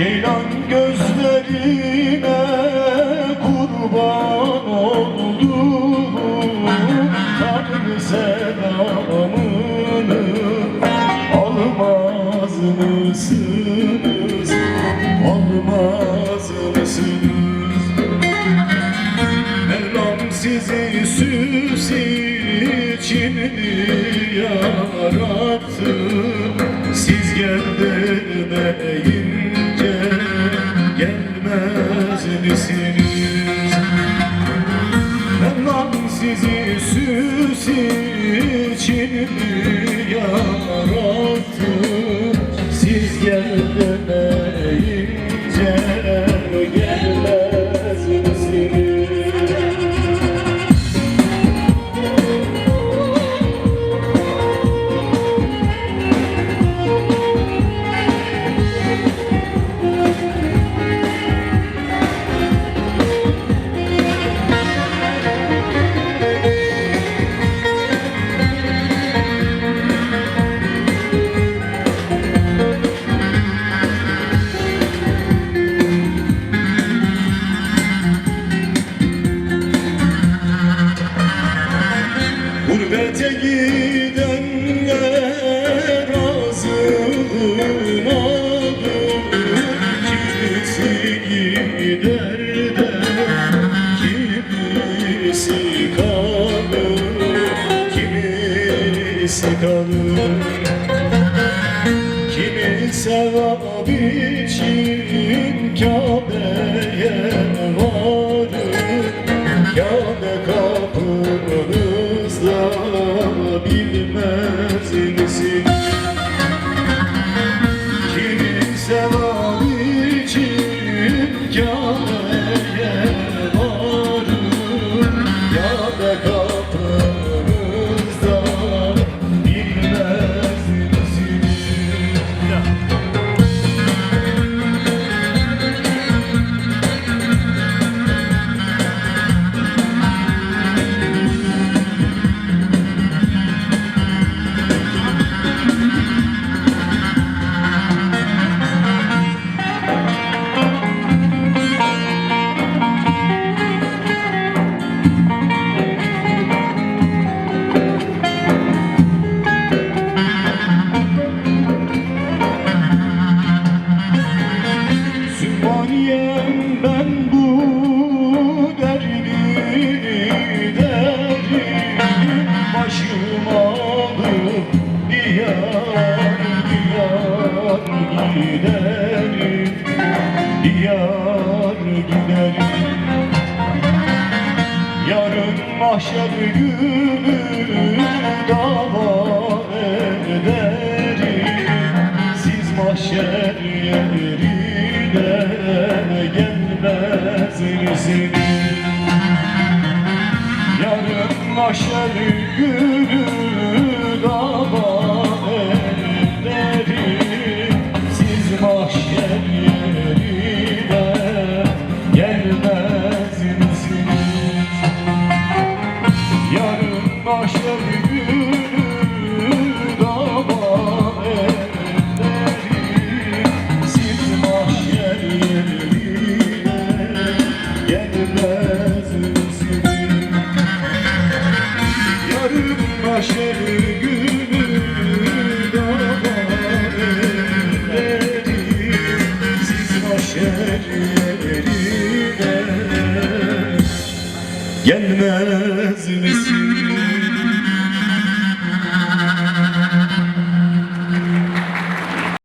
Ceylan gözlerine kurban oldum Tanrı selamını almaz mısınız? Almaz mısınız? Mevlam sizi süs için yarattı Siz gel demeyince için sevap için Diyar diyar giderim Diyar giderim Yarın mahşer günü dava ederim Siz mahşer yerine gelmez misiniz? Mahşer günü dava ederim Siz mahşer yerine gelmez? Yarın mahşer Mahşer günü dava ederim Siz mahşer yerine gelmez misin?